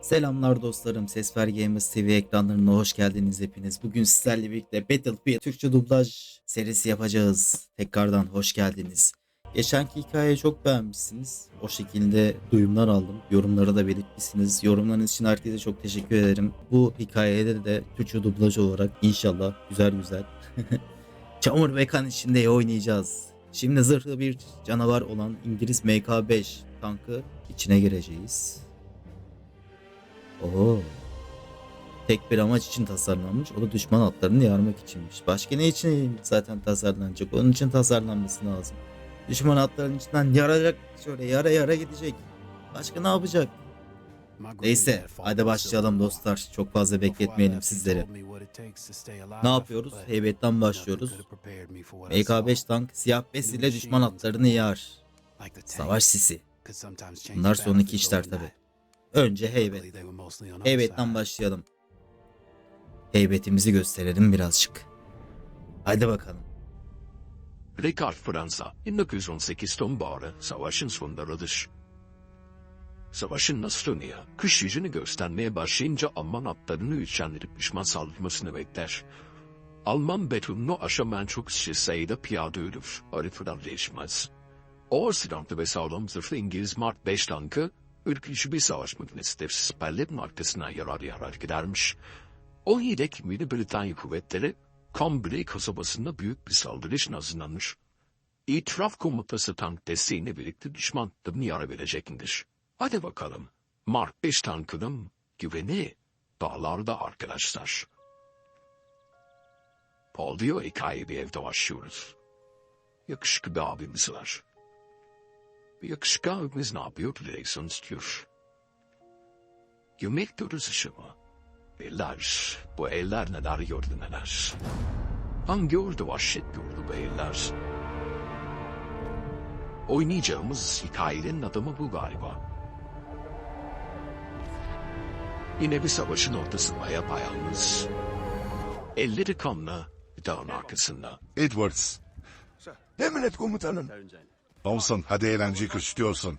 Selamlar dostlarım. Sesver Gamers TV ekranlarına hoş geldiniz hepiniz. Bugün sizlerle birlikte Battlefield Türkçe dublaj serisi yapacağız. Tekrardan hoş geldiniz. Geçenki hikayeyi çok beğenmişsiniz. O şekilde duyumlar aldım. Yorumları da belirtmişsiniz. Yorumlarınız için herkese çok teşekkür ederim. Bu hikayede de Türkçe dublaj olarak inşallah güzel güzel Çamur ve kan içinde oynayacağız. Şimdi zırhlı bir canavar olan İngiliz MK5 tankı içine gireceğiz. Oo. Tek bir amaç için tasarlanmış. O da düşman atlarını yarmak içinmiş. Başka ne için zaten tasarlanacak? Onun için tasarlanması lazım. Düşman atların içinden yaracak şöyle yara yara gidecek. Başka ne yapacak? Neyse, hadi başlayalım dostlar. Çok fazla bekletmeyelim sizleri. Ne yapıyoruz? Heybetten başlıyoruz. MK5 tank siyah bes ile düşman atlarını yar. Savaş sisi. Bunlar sonraki işler tabi. Önce heybet. Heybetten başlayalım. Heybetimizi gösterelim birazcık. Hadi bakalım. Rekard Fransa 1918 sonbaharı savaşın sonlarıdır. Savaşın nasrını kış yüzünü göstermeye başlayınca Alman atlarını üçendirip düşman saldırmasını bekler. Alman betonunu aşamayan çok sayıda piyade ölür, haritalar değişmez. Ağır silahlı ve sağlam zırhlı İngiliz Mark 5 tankı, ürkücü bir savaş makinesidir. Siperlerin arkasına yarar yarar gidermiş. 17 Ekim günü Britanya kuvvetleri, Cambrai kasabasında büyük bir saldırı için hazırlanmış. İtiraf komutası tank desteğiyle birlikte düşman tıbbını yara verecektir. Hadi bakalım. Mark 5 tankının güveni dağlarda arkadaşlar. Paul diyor hikaye bir evde başlıyoruz. Yakışıklı bir abimiz var. Abimiz ne yapıyor? Direksiyon istiyor. Yemek diyoruz işi mi? Beyler, bu eller neler gördü neler. Hangi ordu vahşet gördü beyler. Oynayacağımız hikayenin adamı bu galiba. Yine bir savaşın ortasında yapayalnız. Elleri kanlı, dağın arkasında. Edwards. Emret komutanım. Thompson hadi eğlenceyi kaçırıyorsun.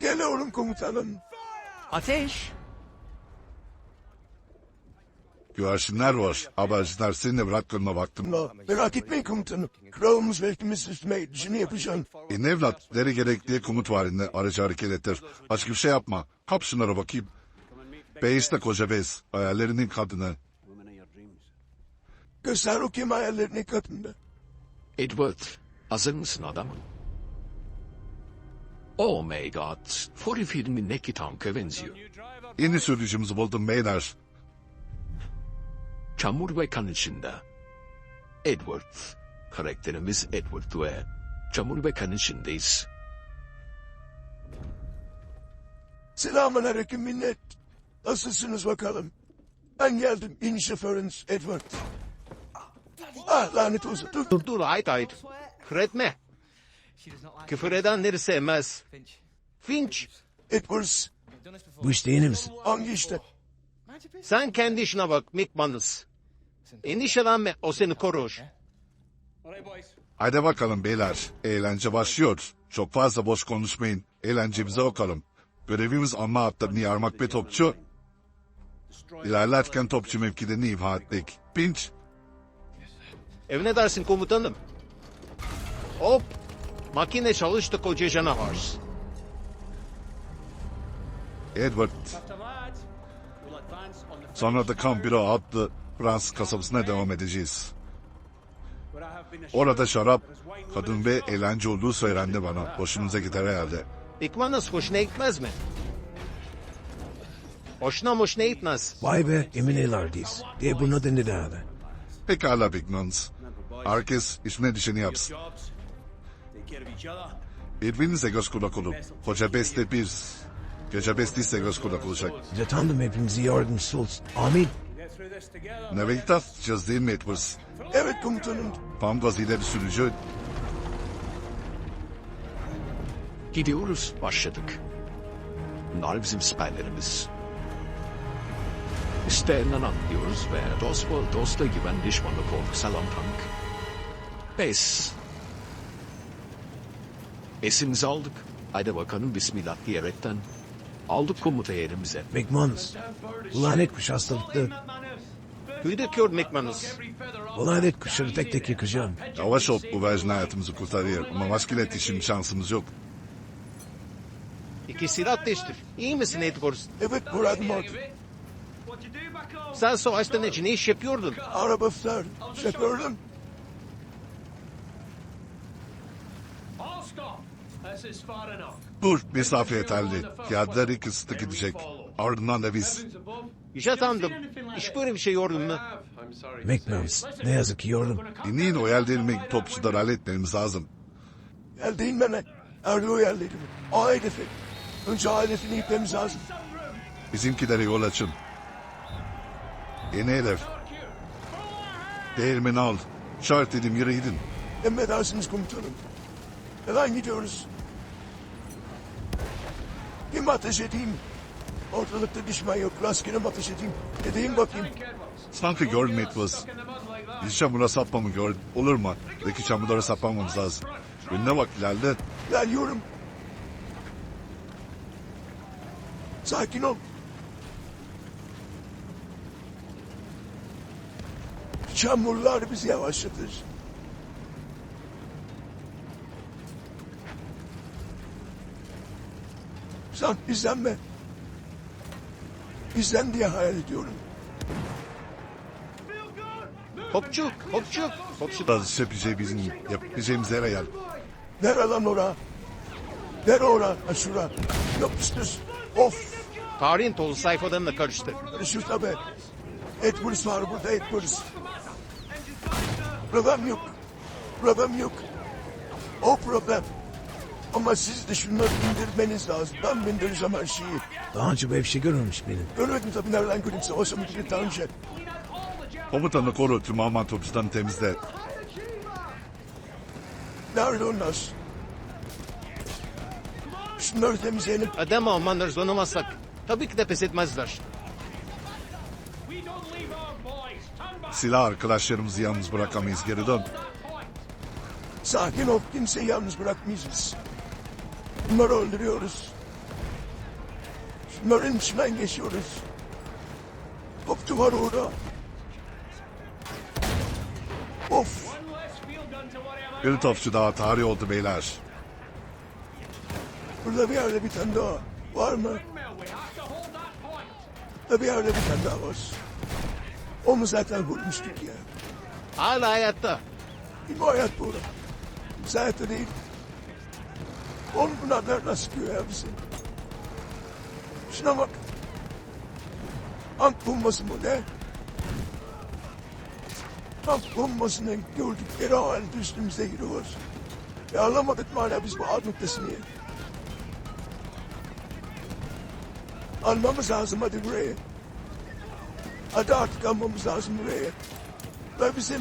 Geliyorum komutanım. Ateş! Güvercinler var. Haberciler seninle bıraktığına baktım. No, merak etmeyin komutanım. Kralımız ve hepimiz üstüme işini yapacağım. E ne evlat, nere gerektiği komut varinde aracı hareket ettir. Başka bir şey yapma. Kap şunlara bakayım. Beys de koca bez. Hayallerinin kadını. Göster o kim hayallerini kadında. Edward, hazır mısın adam? Oh my god, Fury filmindeki tanka benziyor. Yeni sürücümüzü buldum beyler. Çamur ve kan içinde. Edward, karakterimiz Edward ve çamur ve kan içindeyiz. Selamun aleyküm millet. Nasılsınız bakalım? Ben geldim. İn şoförünüz Edward. Ah lanet olsun. Dur. Dur dur hayt hayt. Küfür etme. Küfür edenleri sevmez. Finch, Edwards. Bu işte yeni misin? Hangi işte? sen kendi işine bak Mick Manus. Endişelenme, o seni korur. Hadi bakalım beyler. Eğlence başlıyor. Çok fazla boş konuşmayın. Eğlencemize bakalım. Görevimiz anma hatlarını yarmak ve topçu. İlerlerken topçu mevkilerini imha ettik. Pinch, Evine dersin komutanım. Hop, makine çalıştı koca canavar. Edward. Sonra da Campiro adlı Fransız kasabasına devam edeceğiz. Orada şarap, kadın ve eğlence olduğu söylendi bana. Hoşunuza gider herhalde. Mick Manus hoşuna gitmez mi? Hoşuna hoşuna gitmez. Vay be emin eylerdeyiz. Diye buna denir abi. Pekala Big Nuns. Herkes işine düşeni yapsın. Birbirinize göz kulak olun. Hoca beste bir, gece bestiyse göz kulak olacak. Tanrım hepimizi yardımcısı olsun. Amin. Navigator tutacağız değil mi Edwards? Evet komutanım. Tam gaz ileri sürücü. Gidiyoruz, başladık. Bunlar bizim siperlerimiz. İsteğinden atlıyoruz ve dost ve dosta güven düşmanı korku salam tank. Bes. Besimizi aldık. Haydi bakalım bismillah diyerekten Aldık komuta yerimize. McManus. Bu lanet kuş hastalıklı. Duyduk Lord McManus. O lanet kuşları tek tek yakacağım. Yavaş ol bu verjin hayatımızı kurtarıyor. Ama maskilet için şansımız yok. İki silah değiştir. İyi misin Edwards? Evet Murat Mort. Sen savaştan önce ne iş yapıyordun? Araba flar. Şoförüm. Dur mesafe yeterli. Piyadeler kısıtlı gidecek. Ardından da biz. Yüce Tanrım, hiç böyle bir şey gördün mü? McManus. Ne yazık ki yordum. Dinleyin o elde ilmek topçuları halletmemiz lazım. Gel değil bana. Erdi o yerleri mi? O hedefi. Önce o hedefini yıkmamız lazım. Bizimkilere yol açın. Yeni hedef. Değirmeni al. Şart dedim yere gidin. Emredersiniz komutanım. Neden gidiyoruz? Kim ateş edeyim? Ortalıkta düşman yok. Rastgele mi ateş edeyim? Edeyim bakayım. Sanki gördüm Edwards. Biz çamura sapmamı gördüm. Olur mu? Deki çamurlara sapmamamız lazım. Önüne bak ilerle. Geliyorum. Sakin ol. Çamurlar bizi yavaşlatır. Sen izlenme. İzlen diye hayal ediyorum. Hopçuk, hopçuk, hopçuk. Biraz yapacağız bizim yapacağımız yere gel. Nere lan ora? Nere ora? Ha şura. Yapıştır. Of. Tarihin tozu sayfalarına karıştı. Şu tabi. Edwards var burada Edwards. Problem yok. Problem yok. O problem. Ama siz de şunları indirmeniz lazım. Ben bindireceğim her şeyi. Daha önce böyle bir şey görmemiş benim. Görmedim tabii nereden göreyim savaşa mı girip daha önce. Komutanı koru tüm Alman topçularını temizle. Nerede onlar? Şunları temizleyelim. Adam Almanları zorlamazsak tabii ki de pes etmezler. Silah arkadaşlarımızı yalnız bırakamayız geri dön. Sakin ol. Kimseyi yalnız bırakmayacağız. Bunları öldürüyoruz. Şunların içinden geçiyoruz. Topçu var orada. Of. Bir topçu daha tarih oldu beyler. Burada bir yerde bir tane daha var mı? Burada bir yerde bir tane daha var. O mu zaten vurmuştuk ya? Hala hayatta. Bir bu hayat burada. Zaten değil. Oğlum bunlar nereden sıkıyor ya bizi? Şuna bak. Ant bombası mı ne? Ant bombasını gördükleri halde üstümüze giriyor. Ya anlamadık mı hala biz bu ad noktasını? Almamız lazım hadi buraya. Hadi artık almamız lazım buraya. Ve bizim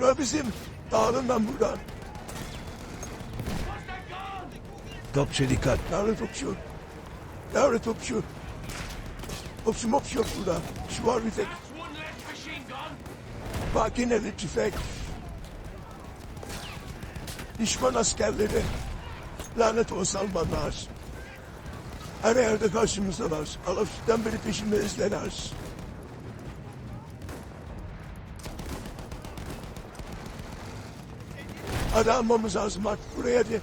Ve bizim dağılın lan buradan. Topçu dikkat. Nerede topçu? Nerede topçu? Topçu mopçu yok burada. Şu var bir tek. Makineli tüfek. Düşman askerleri. Lanet olsun Almanlar. Her yerde karşımızdalar. Alafitten beri peşimizdeler. Hadi almamız lazım artık buraya hadi.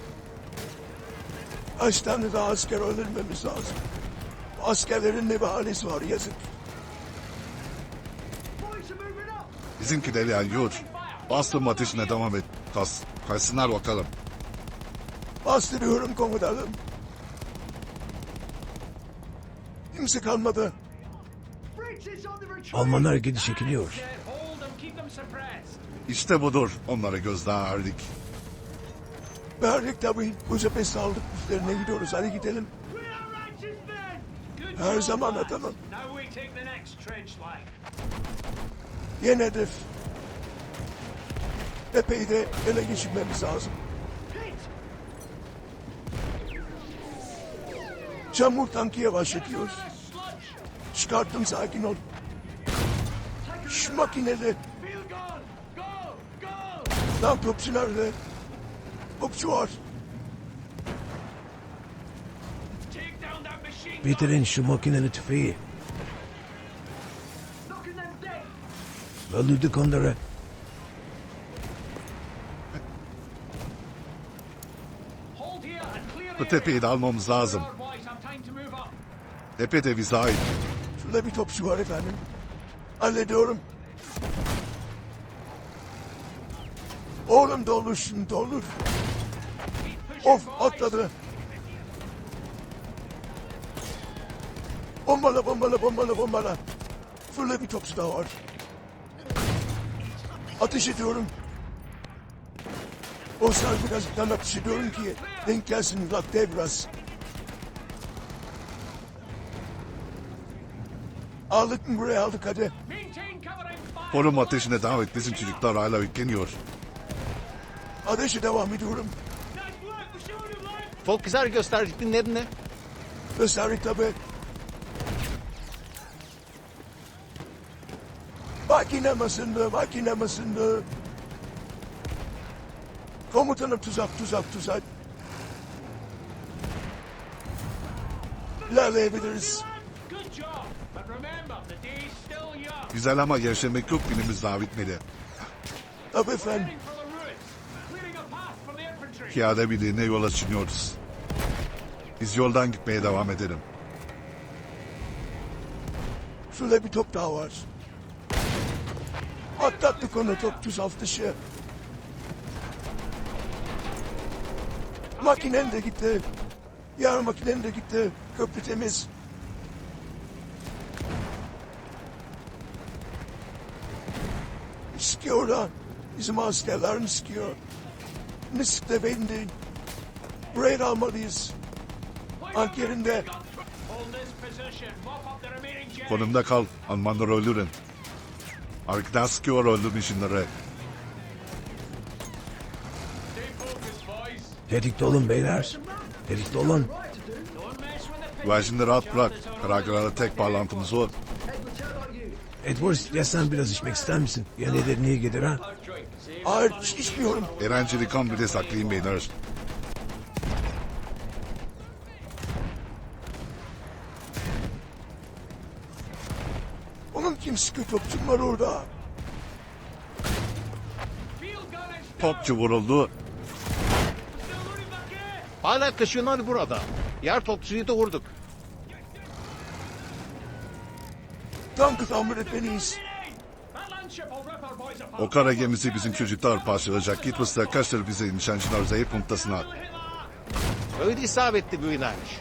Kaç tane daha asker öldürmemiz lazım. Bu askerlerin ne bir halisi var yazık. Bizimkileri yani yur. Bastırma ateşine devam et. Kas, kaçsınlar bakalım. Bastırıyorum komutanım. Kimse kalmadı. Almanlar geri çekiliyor. İşte budur. Onlara gözdağı verdik. Verdik tabii. Bu cephesi aldık. Üstlerine gidiyoruz. Hadi gidelim. Her zaman atalım. Yeni hedef. Tepeyi de ele geçirmemiz lazım. Çamur tankı yavaşlatıyoruz. Çıkarttım sakin ol. Şu makinede. Lan topçu nerede? Topçu var. Bitirin şu makineli tüfeği. Öldürdük onları. Bu tepeyi de almamız lazım. Tepe de bize ait. Şurada bir topçu var efendim. Hallediyorum. Oğlum dolur şimdi dolur. Of atladı. Bombala bombala bombala bombala. Fırla bir topçu daha var. Ateş ediyorum. O sırada birazcık ateş ediyorum ki denk gelsin raddeye biraz. Aldık mı buraya aldık hadi. Forum ateşine devam et. Bizim çocuklar hala yükleniyor. Ateşe devam ediyorum. Çok güzel gösterdiklerin ne? Gösterdik tabi. Makine masında, makine masında. Komutanım tuzak, tuzak, tuzak. İlerleyebiliriz. Güzel ama gevşemek yok. Günümüz daha bitmedi. Tabi efendim. Piyade birliğine yola çıkıyoruz. Biz yoldan gitmeye devam edelim. Şurada bir top daha var. Atlattık onu top alt dışı. Makinen de gitti. Yar makinen de gitti. Köprü temiz. Sıkıyor da. Bizim askerlerini sıkıyor. Ne sıktı. Burayı da almalıyız. Ank yerinde. Konumda kal. Almanları öldürün. Arkadan sıkıyor öldürün şunları. Tetikte olun beyler. Tetikte olun. Güvercinleri rahat bırak. Karagıra'da tek bağlantımız o. Edwards ya sen biraz içmek ister misin? Yenileri niye gelir ha? Hiç içmiyorum. Erenceli kan bir de saklayın beyler. Onun kim sıkı topçum var orada. Topçu vuruldu. Hala taşıyorlar burada. Yer topçuyu da vurduk. Tankı tamir etmeliyiz. O kara gemisi bizim çocuklar parçalayacak. Git mısır kaçtır bizi nişancılar zayıf punktasına. Öyle isabetli bir inermiş.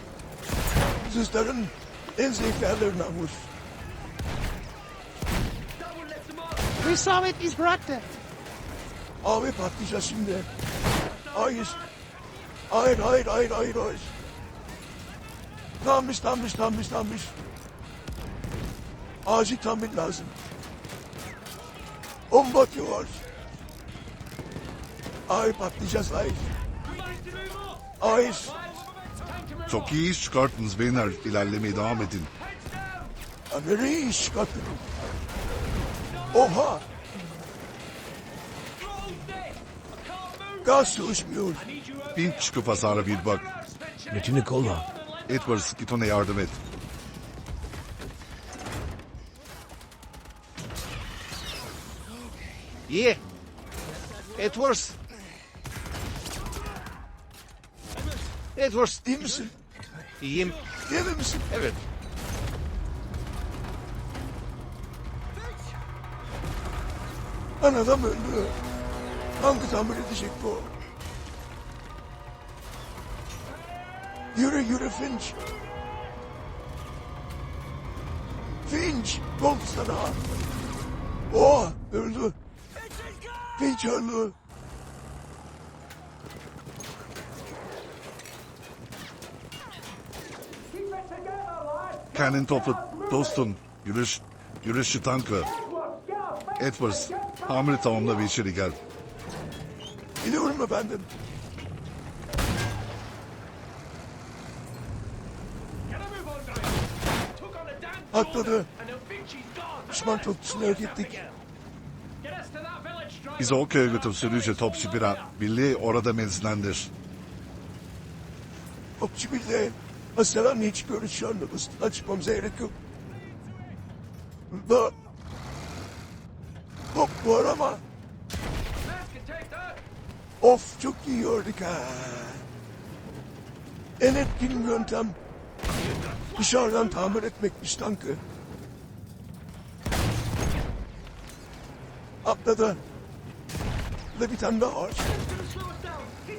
Sizlerin en zayıf yerlerinden vur. Bu isabet iz bıraktı. Abi patlayacağız şimdi. Hayır. Hayır, hayır, hayır, hayır, hayır. Tammış, tammış, tammış, tammış. Acil tamir lazım. Bomba atıyor. Hayır, patlayacağız, hayır. Hayır. Çok iyi iş çıkarttınız beyler. İlerlemeye devam edin. Ya nereye iş çıkarttın? Oha! Gaz çalışmıyor. Bin çıkıp hasara bir bak. Bütünü kolla. Edwards git ona yardım et. İyi. Edwards. Edwards. Değil misin? İyiyim. Değil mi misin? Evet. Lan öldü. Hangi tamir edecek bu? Yürü yürü Finch. Finch. Oldu sana? Oh öldü. Finch öldü. Kendini topla dostum. Yürüş, yürüş şu tankı. Edwards, hamile tamamla bir içeri gel. Biliyorum efendim. Atladı. Düşman topçusunu yok ettik. Bizi o köye götür sürücü topçu bira. Birliği orada menzillendir. Topçu bildi. Hastalarla hiç görüşüyoruz. Üstüne çıkmamıza gerek yok. Da... Hop var ama... Of çok iyi gördük ha. En etkin yöntem dışarıdan tamir etmekmiş tankı. Atladı. Ve bir tane daha var.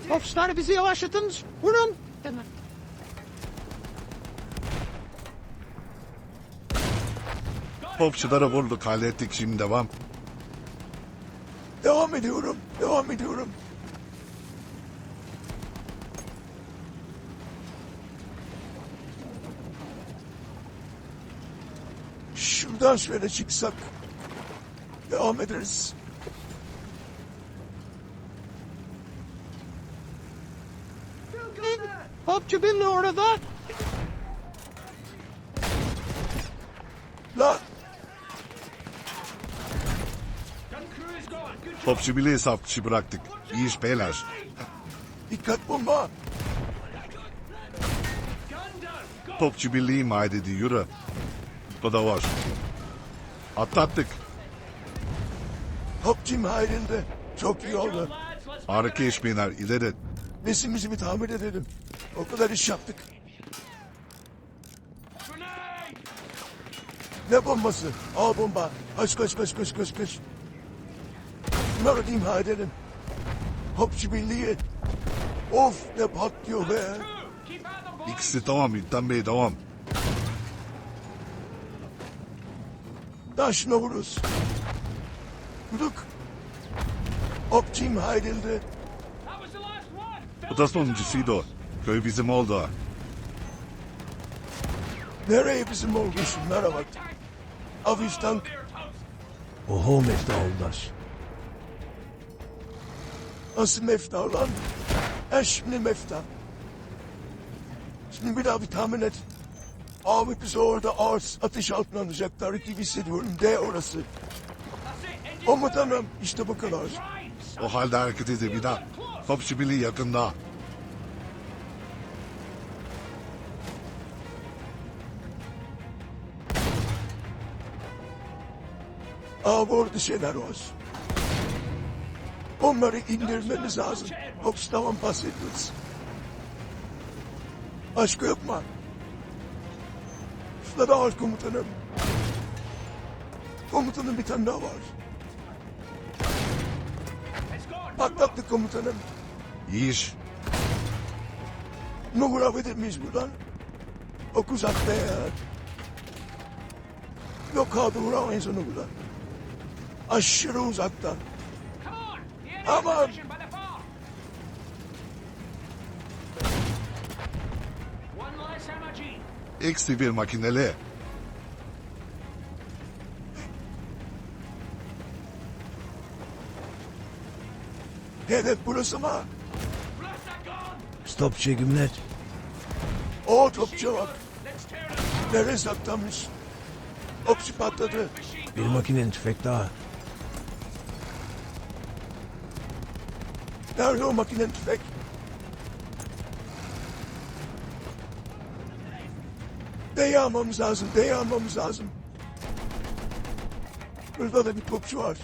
Hopslar bizi yavaşlatın. Vurun. Popçulara vurduk hallettik şimdi devam. Devam ediyorum. Devam ediyorum. Şuradan şöyle çıksak devam ederiz. Hopçu Billy orada. Popçu bile hesap dışı bıraktık. İyi iş beyler. dikkat bomba. Popçu birliği ima edildi yürü. Bu da var. Atlattık. Hopcim hayrinde. Çok iyi oldu. Harika iş beyler ileri. Nesimizi bir tamir edelim. O kadar iş yaptık. Ne bombası? Al bomba. Kaç kaç kaç kaç kaç kaç. Bunları imha edelim. Hopçu birliği. Of ne patlıyor be. İkisi tamam İlten Bey devam. Taşına vururuz. Vurduk. Hopçu imha edildi. Bu da sonuncusuydu o. Köy bizim oldu. Nereye bizim oldu şunlara bak. Hafif tank. Oho Meftahuldaş. Nasıl mefta lan? Ha şimdi mefta. Şimdi bir daha bir tahmin et. Abi bizi orada ağır ateş altına alacaklar gibi hissediyorum. De orası. Komutanım işte bu kadar. O halde hareket edin daha. Popçu birliği yakında. Abi orada şeyler var. Onları indirmemiz lazım. Yoksa tamam bahsediyoruz. Başka yok mu? Şurada da var komutanım. Komutanım bir tane daha var. Patlattık komutanım. İyi iş. Ne vurabilir miyiz buradan? Çok uzak be ya. Yok abi vuramayız onu buradan. Aşırı uzaktan. Aman. Eksi bir makineli. Hedef burası mı? Stop çekimler. O topçu bak. Nereye saklanmış? Topçu patladı. Bir makinenin tüfek daha. Nerede o makinen tüfek? D'yi almamız lazım, D'yi almamız lazım. Burada da bir topçu var.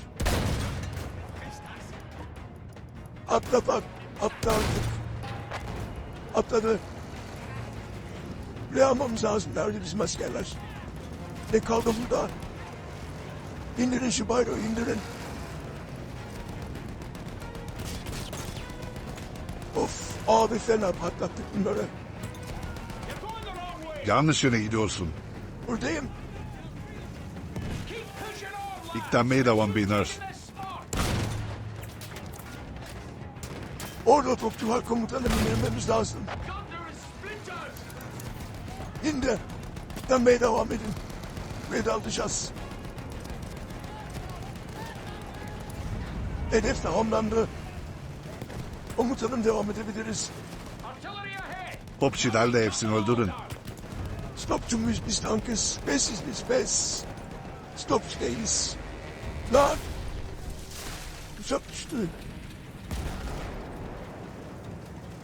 Atla bak, atla artık. Atladı. Ne almamız lazım? Nerede bizim askerler? Ne kaldı burada? İndirin şu bayrağı, indirin. Of, abi fena patlattık bunları. Yanlış yöne gidiyorsun. Buradayım. İlklenmeye devam beyler. Orada topçu var komutanım indirmemiz lazım. İndir. Dönmeye devam edin. Buraya alacağız. Hedef tamamlandı. Komutanım devam edebiliriz. Popçilerle hepsini öldürün. Stopçu muyuz biz tankız? Besiz biz bes. Stopçu değiliz. Lan. Uçak düştü.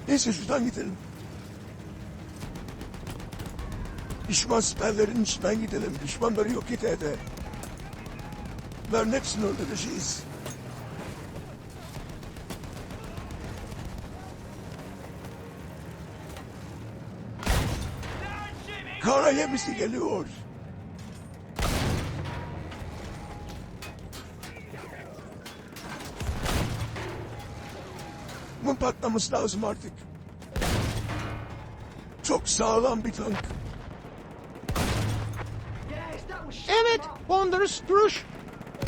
Neyse şuradan gidelim. Düşman siperlerin içinden gidelim. Düşmanları yok et ede. Bunların hepsini öldüreceğiz. Kara gemisi geliyor. Bunun patlaması lazım artık. Çok sağlam bir tank. Evet, Wonders duruş.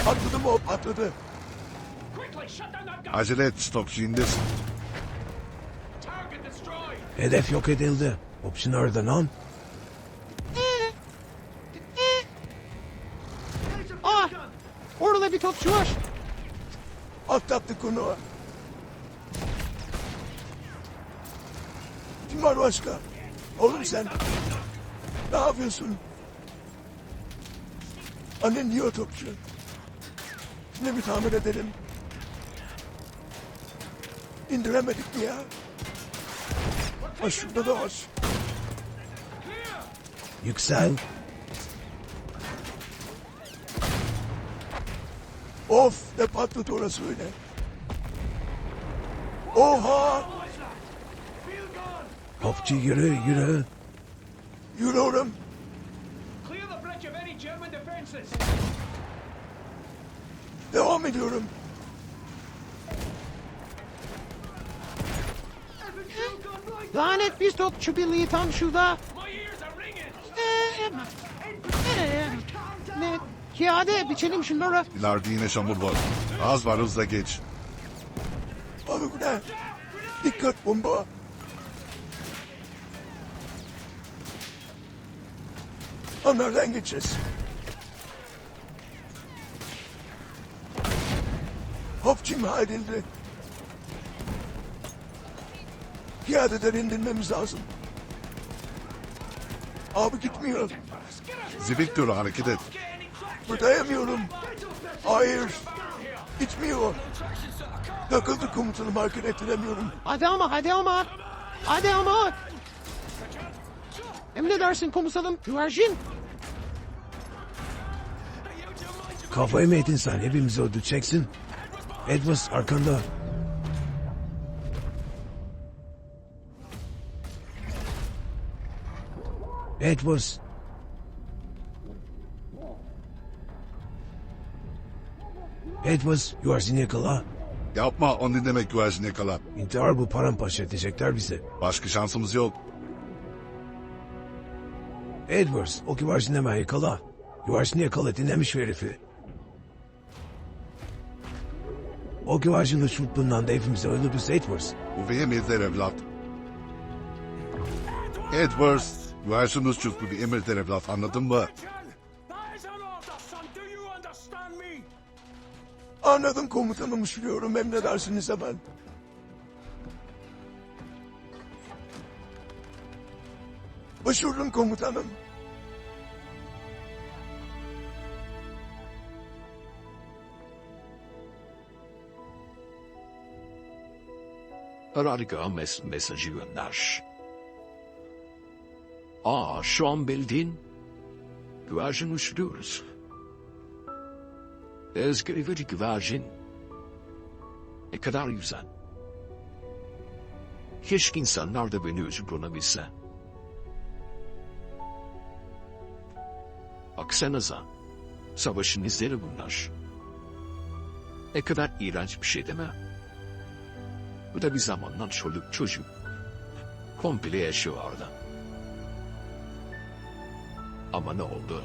Patladı mı o patladı. Acele et stokçu indir. Hedef yok edildi. Option nerede lan? Yapıyorsun? Annen niye o topçu? Şimdi bir tamir edelim. İndiremedik mi ya? Ha şurada da var. Yüksel. Of ne patladı orası öyle. Oha! Hopçu yürü yürü. Yürüyorum. Clear Devam ediyorum. Lanet bir topçu birliği tam şurada. Ne? Piyade biçelim şunları. İleride yine çamur var. Az var hızla geç. Abi bu ne? Dikkat bomba. Onlardan geçeceğiz. İmha edildi. Piyadeden indirmemiz lazım. Abi gitmiyor. Zibiktörü hareket et. Buradayamıyorum. Hayır. Gitmiyor. Takıldı komutanım hareket ettiremiyorum. Hadi ama hadi ama. Hadi ama. Emredersin komutanım. Güvercin. Kafayı mı yedin sen? Hepimizi öldüreceksin. Edwards arkanda. Edwards. Edwards, yuvarsını yakala. Yapma onu dinlemek güvercin yakala. İntihar bu paramparça edecekler bizi. Başka şansımız yok. Edwards, o güvercini hemen yakala. Güvercini yakala dinlemiş herifi. O güvercin uçurttuğundan da hepimizi öldürdü Edwards. Emirdir evlat. Edwards, güvercin uçurtlu bir emirdir evlat anladın mı? Anladım komutanım uçuruyorum emredersiniz hemen. Başvurun komutanım. Karargaha mes mesajı gönder. Aa şu an bildiğin güvercin uçuruyoruz. Ezgiri bir güvercin. Ne kadar güzel. Keşke insanlar da beni uçurabilse. Baksanıza. Savaşın izleri bunlar. Ne kadar iğrenç bir şey değil mi? Bu da bir zamanlar çocuk çocuk. Komple yaşıyor orada. Ama ne oldu?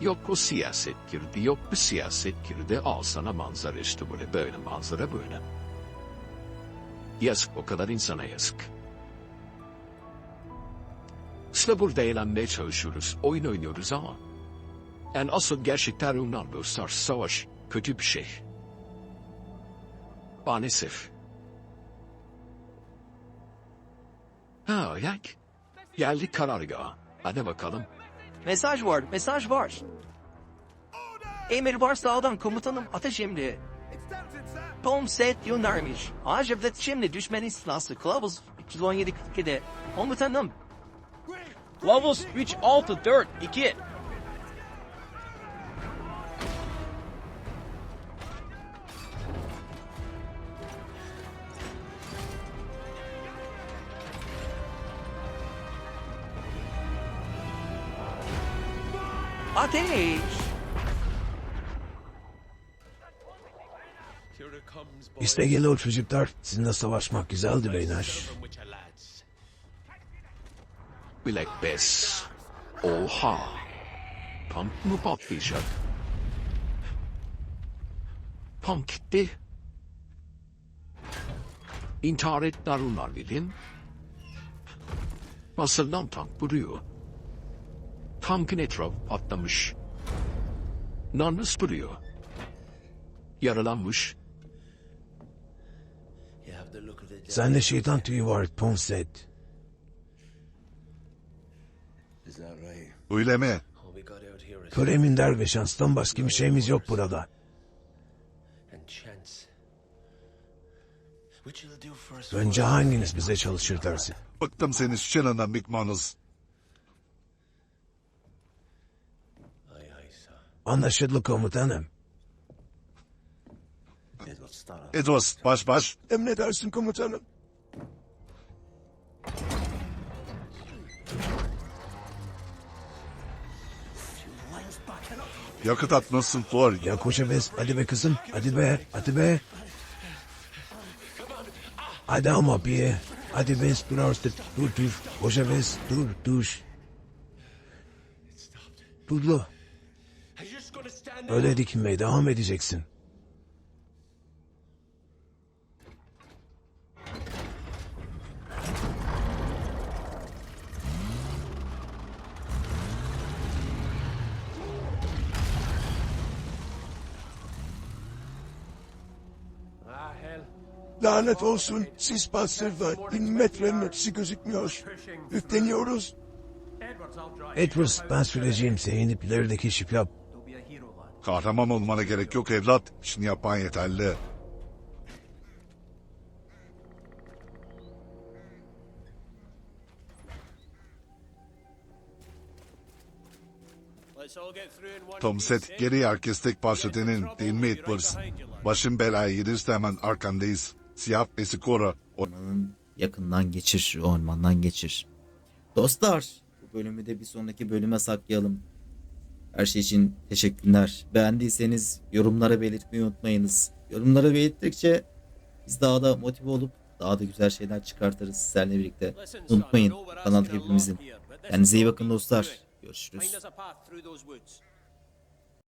Yok o siyaset girdi, yok bu siyaset girdi. Al sana manzara işte böyle, böyle manzara böyle. Yazık, o kadar insana yazık. İşte burada eğlenmeye çalışıyoruz, oyun oynuyoruz ama... Yani asıl gerçekten onlar dostlar, savaş kötü bir şey. Maalesef. Ha, yak. Geldik karargaha. Hadi bakalım. Mesaj var, mesaj var. Emir Varsal'dan komutanım ateş emri. Tom set göndermiş. Acevdet şimdi düşman istilası kılavuz 317 42'de. Komutanım. Levels 3, 6, 4, 2. Ateş! İşte geliyor çocuklar. Sizinle savaşmak güzeldi beyler. Black Bess. Oha. Tank mı patlayacak? Tank gitti. İntihar ettiler onlar bilin. Nasıldan tank vuruyor? Tankın etrafı patlamış. Namus vuruyor. Yaralanmış. Sende şeytan tüyü var Ponset. Öyle mi? Köle minder ve şanstan başka bir şeyimiz yok burada. Önce hanginiz bize çalışır dersin? Bıktım senin şu çenenden Mikmanız. Anlaşıldı komutanım. Edwards baş baş. Emredersin komutanım. Yakıt atmasın Thor. Ya koşabez. Hadi be kızım. Hadi be. Hadi be. Hadi ama bir. Hadi bez dur artık. Dur dur. Koşabez. Dur dur. Durdu. Öyle dikinmeye devam edeceksin. Lanet olsun. Sis bastırdı. Bin metrenin ötesi gözükmüyor. Yükleniyoruz. Edwards, ben süreceğim. Sen inip ileride keşif yap. Kahraman olmana gerek yok evlat. İşini yapan yeterli. Tom Set geriye herkes tek parça denin değil mi Edwards? Başın belaya gelirse hemen arkandayız. Siyah ve skora. O Ormanın yakından geçir, ormandan geçir. Dostlar, bu bölümü de bir sonraki bölüme saklayalım. Her şey için teşekkürler. Beğendiyseniz yorumlara belirtmeyi unutmayınız. Yorumlara belirttikçe biz daha da motive olup daha da güzel şeyler çıkartırız sizlerle birlikte. Unutmayın kanal hepimizin. Kendinize iyi bakın dostlar. Görüşürüz.